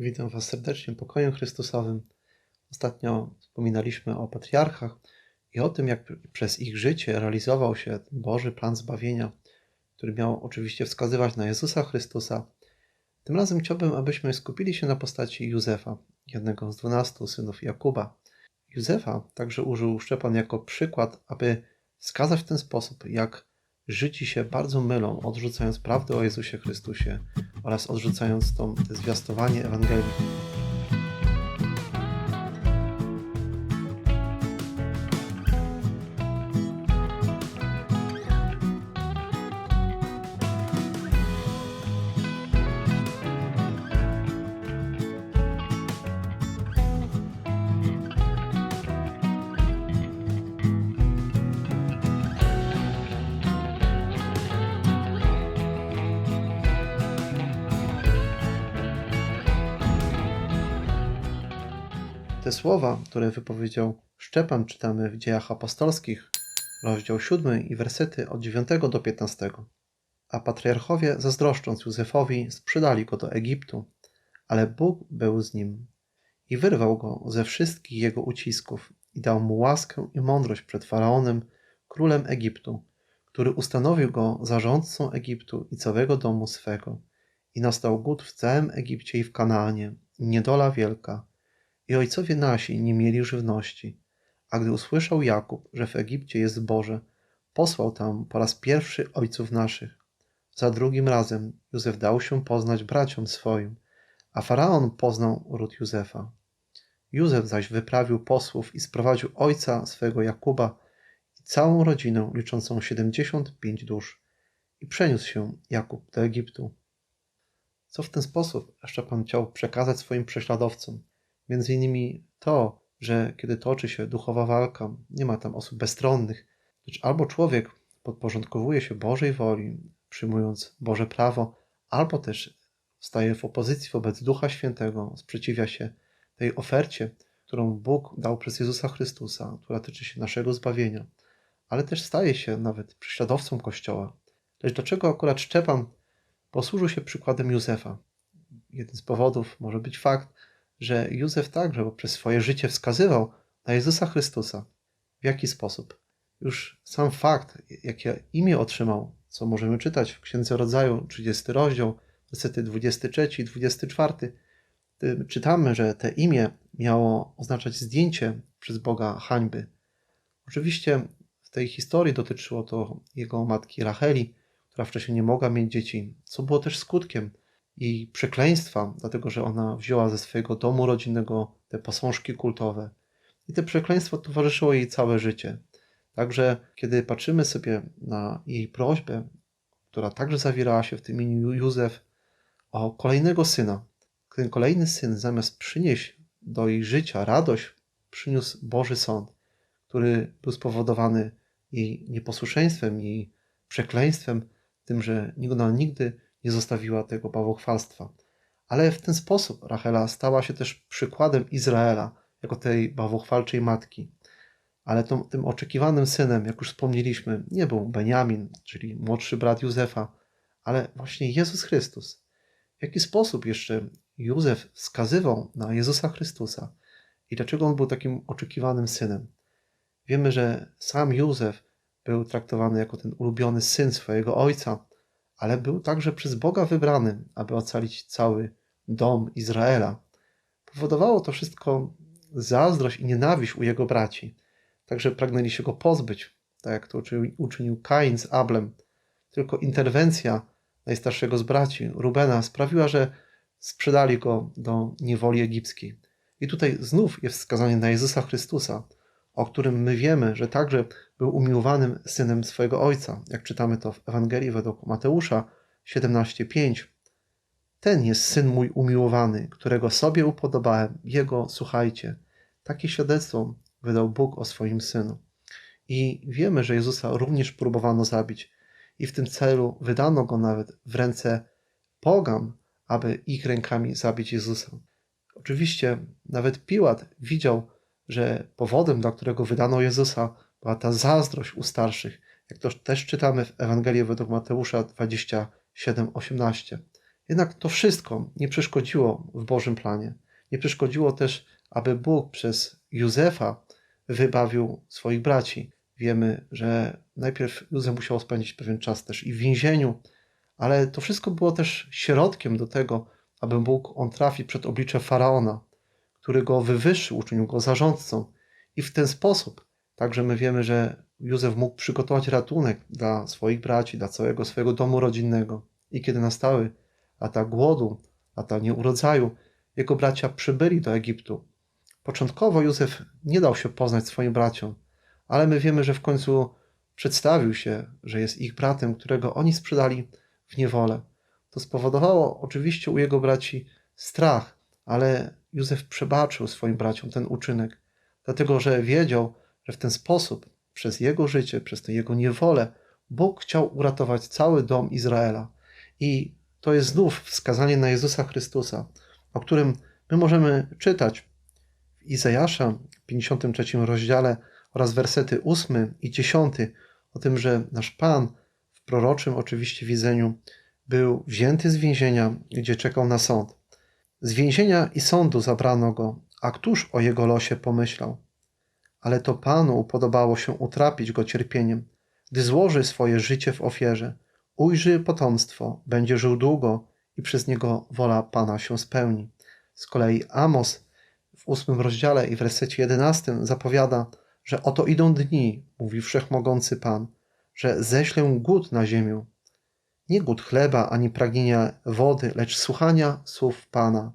Witam Was serdecznie pokojem Chrystusowym. Ostatnio wspominaliśmy o patriarchach i o tym, jak przez ich życie realizował się Boży plan zbawienia, który miał oczywiście wskazywać na Jezusa Chrystusa. Tym razem chciałbym, abyśmy skupili się na postaci Józefa, jednego z dwunastu synów Jakuba. Józefa także użył Szczepan jako przykład, aby wskazać w ten sposób, jak Żydzi się bardzo mylą, odrzucając prawdę o Jezusie Chrystusie oraz odrzucając to zwiastowanie Ewangelii. Słowa, które wypowiedział Szczepan, czytamy w Dziejach Apostolskich, rozdział 7 i wersety od 9 do 15. A patriarchowie, zazdroszcząc Józefowi, sprzedali go do Egiptu, ale Bóg był z nim i wyrwał go ze wszystkich jego ucisków i dał mu łaskę i mądrość przed Faraonem, królem Egiptu, który ustanowił go zarządcą Egiptu i całego domu swego. I nastał głód w całym Egipcie i w Kanaanie, niedola wielka, i ojcowie nasi nie mieli żywności. A gdy usłyszał Jakub, że w Egipcie jest Boże, posłał tam po raz pierwszy ojców naszych. Za drugim razem Józef dał się poznać braciom swoim, a faraon poznał ród Józefa. Józef zaś wyprawił posłów i sprowadził ojca swego Jakuba i całą rodzinę liczącą siedemdziesiąt pięć dusz i przeniósł się Jakub do Egiptu. Co w ten sposób Szczepan chciał przekazać swoim prześladowcom? Między innymi to, że kiedy toczy się duchowa walka, nie ma tam osób bezstronnych, lecz albo człowiek podporządkowuje się Bożej woli, przyjmując Boże prawo, albo też staje w opozycji wobec Ducha Świętego, sprzeciwia się tej ofercie, którą Bóg dał przez Jezusa Chrystusa, która tyczy się naszego zbawienia, ale też staje się nawet prześladowcą Kościoła. Lecz dlaczego akurat Szczepan posłużył się przykładem Józefa? Jeden z powodów może być fakt, że Józef także poprzez swoje życie wskazywał na Jezusa Chrystusa. W jaki sposób? Już sam fakt, jakie imię otrzymał, co możemy czytać w Księdze Rodzaju, 30 rozdział, wersety 23 i 24, czytamy, że te imię miało oznaczać zdjęcie przez Boga hańby. Oczywiście w tej historii dotyczyło to jego matki Racheli, która wcześniej nie mogła mieć dzieci, co było też skutkiem jej przekleństwa, dlatego że ona wzięła ze swojego domu rodzinnego te posążki kultowe. I te przekleństwo towarzyszyło jej całe życie. Także kiedy patrzymy sobie na jej prośbę, która także zawierała się w tym imieniu Józef, o kolejnego syna, ten kolejny syn zamiast przynieść do jej życia radość, przyniósł Boży sąd, który był spowodowany jej nieposłuszeństwem, jej przekleństwem, tym, że ona nigdy nie zostawiła tego bałwochwalstwa. Ale w ten sposób Rachela stała się też przykładem Izraela, jako tej bałwochwalczej matki. Ale tą, tym oczekiwanym synem, jak już wspomnieliśmy, nie był Beniamin, czyli młodszy brat Józefa, ale właśnie Jezus Chrystus. W jaki sposób jeszcze Józef wskazywał na Jezusa Chrystusa i dlaczego on był takim oczekiwanym synem? Wiemy, że sam Józef był traktowany jako ten ulubiony syn swojego ojca, ale był także przez Boga wybrany, aby ocalić cały dom Izraela. Powodowało to wszystko zazdrość i nienawiść u jego braci. Także pragnęli się go pozbyć, tak jak to uczynił Kain z Ablem. Tylko interwencja najstarszego z braci, Rubena, sprawiła, że sprzedali go do niewoli egipskiej. I tutaj znów jest wskazanie na Jezusa Chrystusa, o którym my wiemy, że także był umiłowanym synem swojego ojca, jak czytamy to w Ewangelii według Mateusza 17:5. Ten jest syn mój umiłowany, którego sobie upodobałem, jego słuchajcie. Takie świadectwo wydał Bóg o swoim synu. I wiemy, że Jezusa również próbowano zabić, i w tym celu wydano go nawet w ręce pogan, aby ich rękami zabić Jezusa. Oczywiście nawet Piłat widział, że powodem, dla którego wydano Jezusa, była ta zazdrość u starszych, jak to też czytamy w Ewangelii według Mateusza 27:18. Jednak to wszystko nie przeszkodziło w Bożym planie. Nie przeszkodziło też, aby Bóg przez Józefa wybawił swoich braci. Wiemy, że najpierw Józef musiał spędzić pewien czas też i w więzieniu, ale to wszystko było też środkiem do tego, aby mógł on trafić przed oblicze faraona, który go wywyższył, uczynił go zarządcą. I w ten sposób także my wiemy, że Józef mógł przygotować ratunek dla swoich braci, dla całego swojego domu rodzinnego. I kiedy nastały lata głodu, lata nieurodzaju, jego bracia przybyli do Egiptu. Początkowo Józef nie dał się poznać swoim braciom, ale my wiemy, że w końcu przedstawił się, że jest ich bratem, którego oni sprzedali w niewolę. To spowodowało oczywiście u jego braci strach, ale Józef przebaczył swoim braciom ten uczynek, dlatego że wiedział, że w ten sposób, przez jego życie, przez tę jego niewolę, Bóg chciał uratować cały dom Izraela. I to jest znów wskazanie na Jezusa Chrystusa, o którym my możemy czytać w Izajasza w 53 rozdziale oraz wersety 8 i 10 o tym, że nasz Pan w proroczym oczywiście widzeniu był wzięty z więzienia, gdzie czekał na sąd. Z więzienia i sądu zabrano go, a któż o jego losie pomyślał? Ale to Panu upodobało się utrapić go cierpieniem, gdy złoży swoje życie w ofierze. Ujrzy potomstwo, będzie żył długo i przez niego wola Pana się spełni. Z kolei Amos w ósmym rozdziale i w wersecie jedenastym zapowiada, że oto idą dni, mówi wszechmogący Pan, że ześlę głód na ziemię. Nie głód chleba ani pragnienia wody, lecz słuchania słów Pana.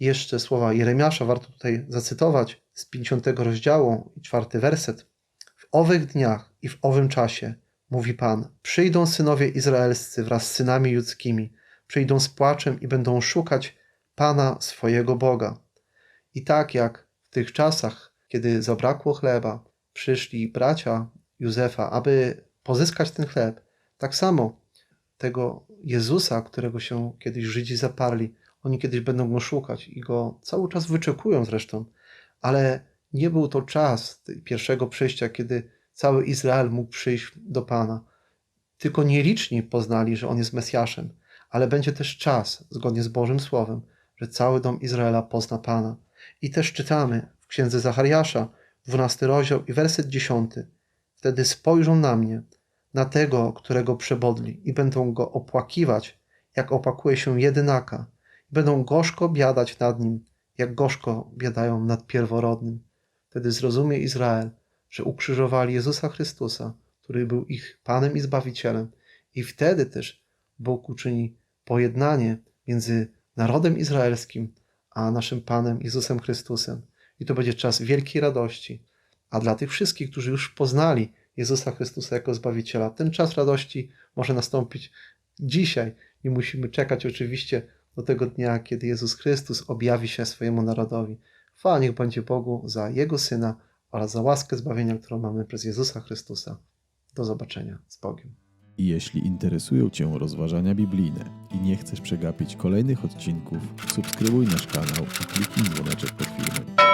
I jeszcze słowa Jeremiasza warto tutaj zacytować z 50 rozdziału i czwarty werset. W owych dniach i w owym czasie, mówi Pan, przyjdą synowie izraelscy wraz z synami judzkimi, przyjdą z płaczem i będą szukać Pana swojego Boga. I tak jak w tych czasach, kiedy zabrakło chleba, przyszli bracia Józefa, aby pozyskać ten chleb, tak samo tego Jezusa, którego się kiedyś Żydzi zaparli, oni kiedyś będą go szukać i go cały czas wyczekują zresztą, ale nie był to czas pierwszego przyjścia, kiedy cały Izrael mógł przyjść do Pana. Tylko nieliczni poznali, że On jest Mesjaszem, ale będzie też czas, zgodnie z Bożym Słowem, że cały dom Izraela pozna Pana. I też czytamy w księdze Zachariasza, 12 rozdział i werset 10. Wtedy spojrzą na mnie, na tego, którego przebodli, i będą go opłakiwać, jak opakuje się jedynaka, i będą gorzko biadać nad nim, jak gorzko biadają nad pierworodnym. Wtedy zrozumie Izrael, że ukrzyżowali Jezusa Chrystusa, który był ich Panem i Zbawicielem, i wtedy też Bóg uczyni pojednanie między narodem izraelskim a naszym Panem Jezusem Chrystusem. I to będzie czas wielkiej radości. A dla tych wszystkich, którzy już poznali Jezusa Chrystusa jako Zbawiciela, ten czas radości może nastąpić dzisiaj. Nie musimy czekać oczywiście do tego dnia, kiedy Jezus Chrystus objawi się swojemu narodowi. Chwała niech będzie Bogu za Jego Syna oraz za łaskę zbawienia, którą mamy przez Jezusa Chrystusa. Do zobaczenia z Bogiem. I jeśli interesują Cię rozważania biblijne i nie chcesz przegapić kolejnych odcinków, subskrybuj nasz kanał i kliknij dzwoneczek pod filmem.